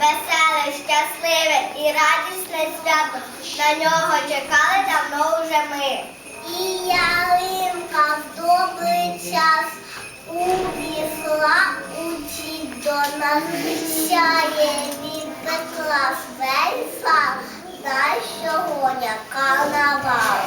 Веселе, щасливе і радісне свято. На нього чекали давно нас. Сяє від пекла вельфа, нашого сьогодні карнавал.